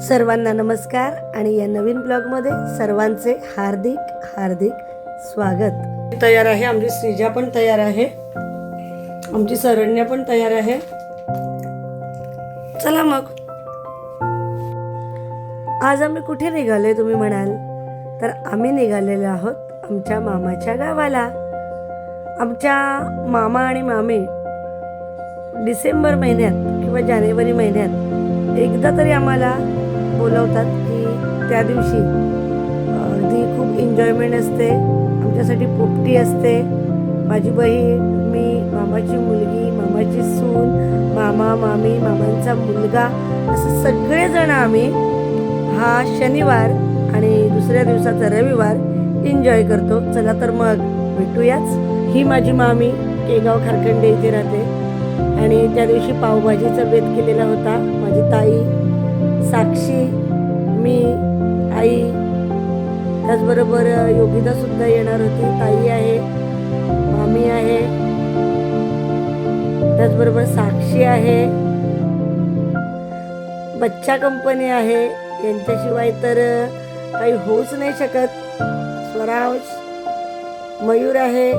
सर्वांना नमस्कार आणि या नवीन ब्लॉगमध्ये सर्वांचे हार्दिक हार्दिक स्वागत. तयार आहे आमची श्रीजा पण तयार आहे. आमची सरण्या पण तयार आहे. चला मग. आज आम्ही कुठे निघालोय तुम्ही म्हणाल? तर आम्ही निघालेलो आहोत आमच्या मामाच्या गावाला. आमच्या मामा आणि मामे डिसेंबर महिन्यात किंवा जानेवारी महिन्यात एकदा तरी आम्हाला बोलवतात की त्या दिवशी अगदी खूप एन्जॉयमेंट असते. आमच्यासाठी पोपटी असते. माझी बहीण मी मामाची मुलगी मामाची सून मामा मामी मामांचा मुलगा असं सगळेजण आम्ही हा शनिवार आणि दुसऱ्या दिवसाचा रविवार एन्जॉय करतो. चला तर मग भेटूयाच. ही माझी मामी केगाव खारखंडे इथे राहते. आणि त्या दिवशी पावभाजीचा बेत केलेला होता. माझी ताई साक्षी मी आई. त्याचबरोबर योगिता सुद्धा येणार होती. ताई आहे मामी आहे. त्याचबरोबर साक्षी आहे. बच्चा कंपनी आहे. यांच्याशिवाय तर काही होऊच नाही शकत. स्वराज मयूर आहे.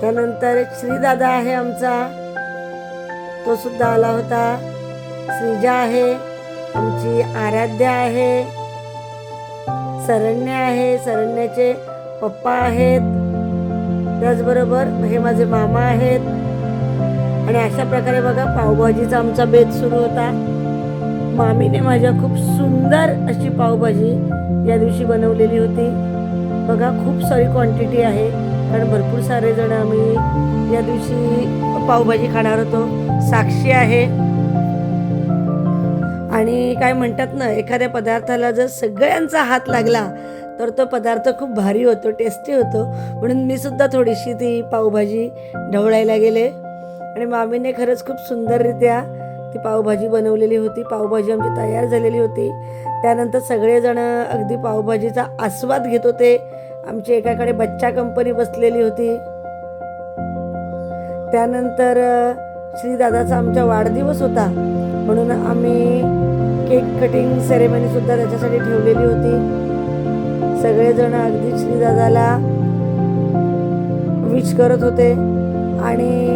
त्यानंतर श्रीदादा आहे आमचा. तो सुद्धा आला होता. श्रीजा आहे आमची आराध्या आहे सरण्या आहे सरण्याचे पप्पा आहेत. त्याचबरोबर हे माझे मामा आहेत. आणि अशा प्रकारे बघा पावभाजीचा आमचा बेत सुरू होता. मामीने माझ्या खूप सुंदर अशी पावभाजी या दिवशी बनवलेली होती. बघा खूप सारी क्वांटिटी आहे. कारण भरपूर सारे जण आम्ही या दिवशी पावभाजी खाणार होतो. साक्षी आहे. आणि काय म्हणतात ना एखाद्या पदार्थाला जर सगळ्यांचा हात लागला तर तो पदार्थ खूप भारी होतो टेस्टी होतो. म्हणून मी सुद्धा थोडीशी ती पावभाजी ढवळायला गेले. आणि मामीने खरंच खूप सुंदररित्या ती पावभाजी बनवलेली होती. पावभाजी आमची तयार झालेली होती. त्यानंतर सगळेजण अगदी पावभाजीचा आस्वाद घेत होते. आमची एकाकडे बच्चा कंपनी बसलेली होती. त्यानंतर श्रीदादाचा आमचा वाढदिवस होता. म्हणून आम्ही केक कटिंग सेरेमनी सुद्धा त्याच्यासाठी ठेवलेली होती. सगळेजण अगदी श्रीदादाला विच करत होते. आणि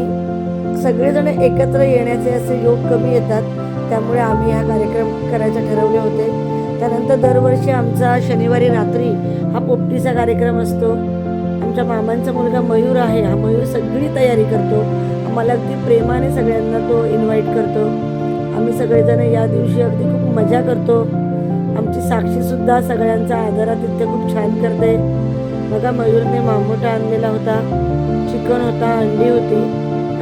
सगळेजण एकत्र येण्याचे असे योग कमी येतात. त्यामुळे आम्ही हा कार्यक्रम करायचे ठरवले होते. त्यानंतर दरवर्षी आमचा शनिवारी रात्री हा पोपटीचा कार्यक्रम असतो. आमच्या मामांचा मुलगा मयूर आहे. हा मयूर सगळी तयारी करतो. आम्हाला अगदी प्रेमाने सगळ्यांना तो इन्व्हाइट करतो. आम्ही सगळेजण या दिवशी अगदी खूप मजा करतो. आमची साक्षीसुद्धा सगळ्यांचा आदरातिथ्य खूप छान करते. बघा मयूरने मामोटा आणलेला होता चिकन होता अंडी होती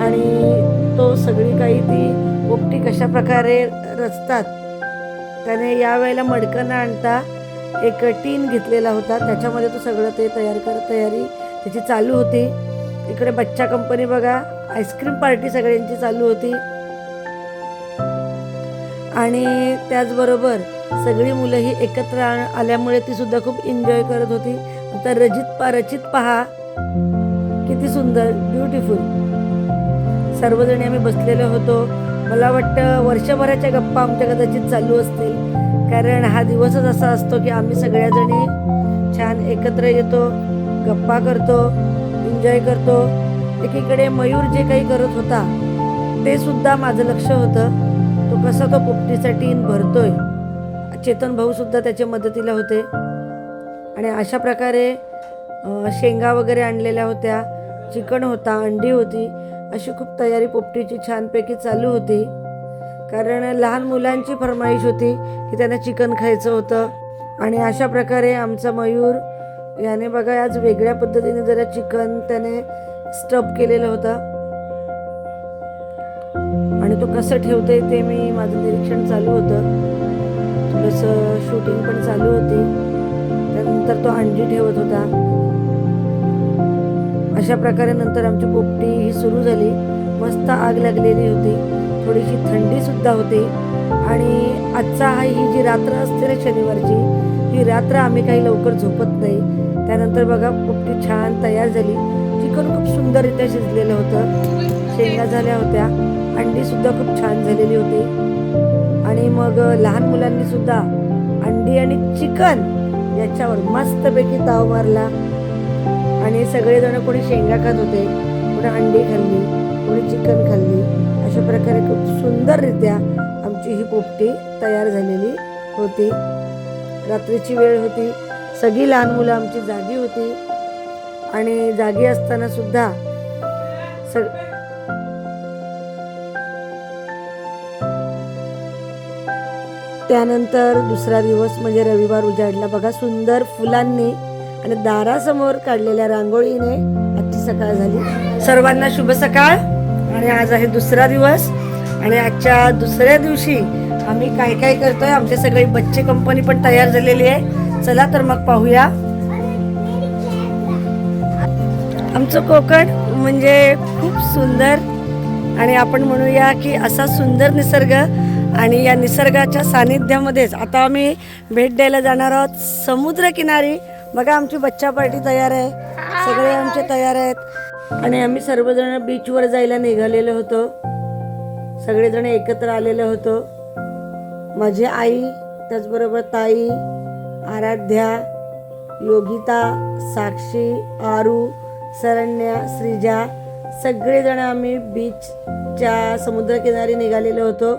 आणि तो सगळी काही ती पोपटी कशा प्रकारे रचतात त्याने यावेळेला मडकं न आणता एक टीन घेतलेला होता. त्याच्यामध्ये तो सगळं ते तयार कर तयारी त्याची चालू होती. इकडे बच्चा कंपनी बघा आईस्क्रीम पार्टी सगळ्यांची चालू होती. आणि त्याचबरोबर सगळी मुलं ही एकत्र आ- आल्यामुळे ती सुद्धा खूप एन्जॉय करत होती. तर रजित पा रचित पहा किती सुंदर ब्युटिफुल सर्वजणी आम्ही बसलेलो होतो. मला वाटतं वर्षभराच्या गप्पा आमच्या कदाचित चालू असतील. कारण हा दिवसच असा असतो की आम्ही सगळ्याजणी छान एकत्र येतो गप्पा करतो एन्जॉय करतो. एकीकडे मयूर जे काही करत होता ते सुद्धा माझं लक्ष होतं. तो कसा तो पोपटीचा टीन भरतोय. चेतन भाऊ सुद्धा त्याच्या मदतीला होते. आणि अशा प्रकारे शेंगा वगैरे आणलेल्या होत्या चिकन होता अंडी होती अशी खूप तयारी पोपटीची छानपैकी चालू होती. कारण लहान मुलांची फरमाईश होती की त्यांना चिकन खायचं होतं. आणि अशा प्रकारे आमचा मयूर याने बघा आज वेगळ्या पद्धतीने जरा चिकन त्याने स्टब केलेलं होतं. आणि तो कसं ठेवते ते मी माझं निरीक्षण चालू होतं. थोडंसं शूटिंग पण चालू होती. त्यानंतर तो अंडी ठेवत होता. अशा प्रकारे नंतर आमची पोपटी ही सुरू झाली. मस्त आग लागलेली होती. थोडीशी थंडी सुद्धा होती. आणि आजचा हा ही जी रात्र असते ना शनिवारची ही रात्र आम्ही काही लवकर झोपत नाही. त्यानंतर बघा पोपटी छान तयार झाली. चिकन खूप सुंदररित्या शिजलेलं होतं. शेंगा झाल्या होत्या. अंडी सुद्धा खूप छान झालेली होती. आणि मग लहान मुलांनी सुद्धा अंडी आणि चिकन याच्यावर मस्तपैकी ताव मारला. आणि सगळेजण कोणी शेंगा खात होते कोणी अंडी खाल्ली कोणी चिकन खाल्ली. अशा प्रकारे खूप सुंदररित्या आमची ही पोपटी तयार झालेली होती. रात्रीची वेळ होती. सगळी लहान मुलं आमची जागी होती. आणि जागी असताना सुद्धा सग त्यानंतर दुसरा दिवस म्हणजे रविवार उजाडला. बघा सुंदर फुलांनी आणि दारासमोर काढलेल्या रांगोळीने आजची सकाळ झाली. सर्वांना शुभ सकाळ आणि आज आहे दुसरा दिवस. आणि आजच्या दुसऱ्या दिवशी आम्ही काय काय करतोय? आमचे सगळे बच्चे कंपनी पण तयार झालेली आहे. चला तर मग पाहूया. आमचं कोकण म्हणजे खूप सुंदर आणि आपण म्हणूया की असा सुंदर निसर्ग आणि या निसर्गाच्या सानिध्यामध्येच आता आम्ही भेट द्यायला जाणार आहोत समुद्रकिनारी. बघा आमची बच्चा पार्टी तयार आहे. सगळे आमचे तयार आहेत. आणि आम्ही सर्वजण बीचवर जायला निघालेलो होतो. सगळेजण एकत्र आलेलो होतो. माझी आई त्याचबरोबर ताई आराध्या योगिता साक्षी आरू सरण्या श्रीजा सगळेजण आम्ही बीचच्या समुद्रकिनारी निघालेलो होतो.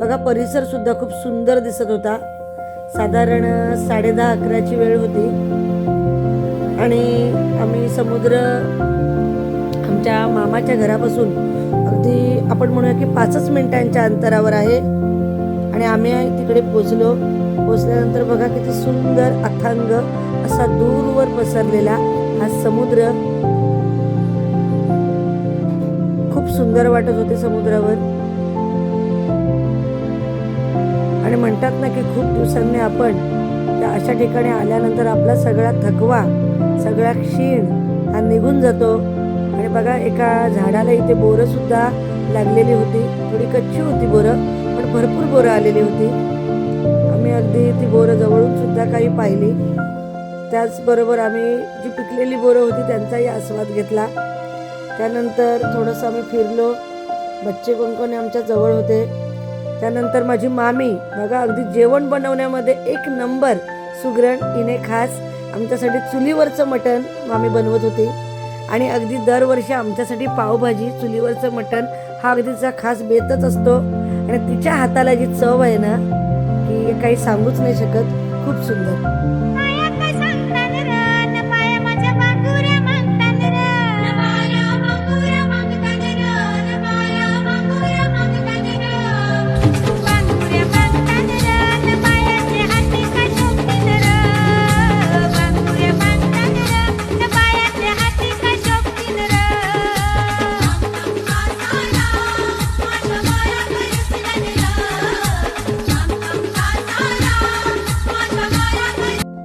बघा परिसरसुद्धा खूप सुंदर दिसत होता. साधारण साडे दहा अकराची वेळ होती. आणि आम्ही समुद्र आमच्या मामाच्या घरापासून अगदी आपण म्हणूया की पाचच मिनिटांच्या अंतरावर आहे. आणि आम्ही तिकडे पोचलो पोचल्यानंतर बघा किती सुंदर अथांग असा दूरवर पसरलेला हा समुद्र. सुंदर वाटत होते समुद्रावर. आणि म्हणतात ना की खूप दिवसांनी आपण त्या अशा ठिकाणी आल्यानंतर आपला सगळा थकवा सगळा क्षीण हा निघून जातो. आणि बघा एका झाडाला इथे बोरं सुद्धा लागलेली होती. थोडी कच्ची होती बोरं पण भरपूर बोरं आलेली होती. आम्ही अगदी ती बोरं जवळून सुद्धा काही पाहिली. त्याचबरोबर आम्ही जी पिकलेली बोरं होती त्यांचाही आस्वाद घेतला. त्यानंतर थोडंसं आम्ही फिरलो. बच्चे कोणकोणी आमच्या जवळ होते. त्यानंतर माझी मामी बघा अगदी जेवण बनवण्यामध्ये एक नंबर. सुगरण हिने खास आमच्यासाठी चुलीवरचं मटण मामी बनवत होती. आणि अगदी दरवर्षी आमच्यासाठी पावभाजी चुलीवरचं मटण हा अगदीचा खास बेतच असतो. आणि तिच्या हाताला जी चव आहे ना की काही सांगूच नाही शकत. खूप सुंदर.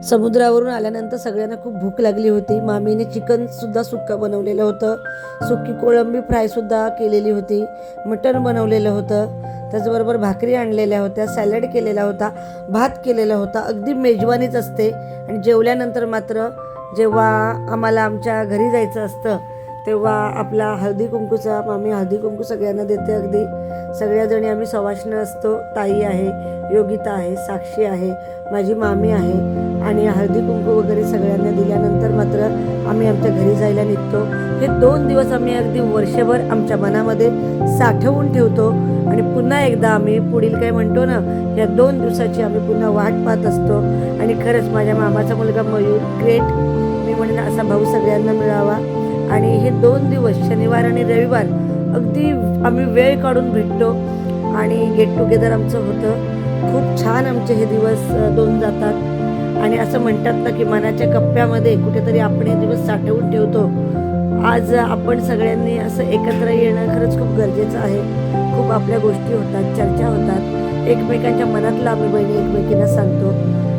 समुद्रावरून आल्यानंतर सगळ्यांना खूप भूक लागली होती. मामीने चिकनसुद्धा सुक्कं बनवलेलं होतं. सुकी कोळंबी फ्रायसुद्धा केलेली होती. मटण बनवलेलं होतं. त्याचबरोबर भाकरी आणलेल्या होत्या सॅलड केलेला होता भात केलेला होता. अगदी मेजवानीच असते. आणि जेवल्यानंतर मात्र जेव्हा आम्हाला आमच्या घरी जायचं असतं तेव्हा आपला हळदी कुंकूचा मामी हळदी कुंकू सगळ्यांना देते अगदी. सगळ्याजणी आम्ही सवाष्ण असतो. ताई आहे योगिता आहे साक्षी आहे माझी मामी आहे. आणि हळदी कुंकू वगैरे सगळ्यांना दिल्यानंतर मात्र आम्ही आमच्या घरी जायला निघतो. हे दोन दिवस आम्ही अगदी वर्षभर आमच्या मनामध्ये साठवून ठेवतो. आणि पुन्हा एकदा आम्ही पुढील काय म्हणतो ना या दोन दिवसाची आम्ही पुन्हा वाट पाहत असतो. आणि खरंच माझ्या मामाचा मुलगा मयूर ग्रेट मी म्हणेन असा भाऊ सगळ्यांना मिळावा. आणि हे दोन दिवस शनिवार आणि रविवार अगदी आम्ही वेळ काढून भेटतो आणि गेट टुगेदर आमचं होतं. खूप छान आमचे हे दिवस दोन जातात. आणि असं म्हणतात ना की मनाच्या कप्प्यामध्ये कुठेतरी आपण हे दिवस साठवून ठेवतो. आज आपण सगळ्यांनी असं एकत्र येणं खरंच खूप गरजेचं आहे. खूप आपल्या गोष्टी होतात चर्चा होतात. एकमेकांच्या मनातलं आम्ही बहिणी एकमेकींना सांगतो.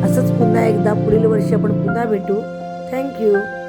असंच पुन्हा एकदा पुढील वर्षी आपण पुन्हा भेटू. थँक्यू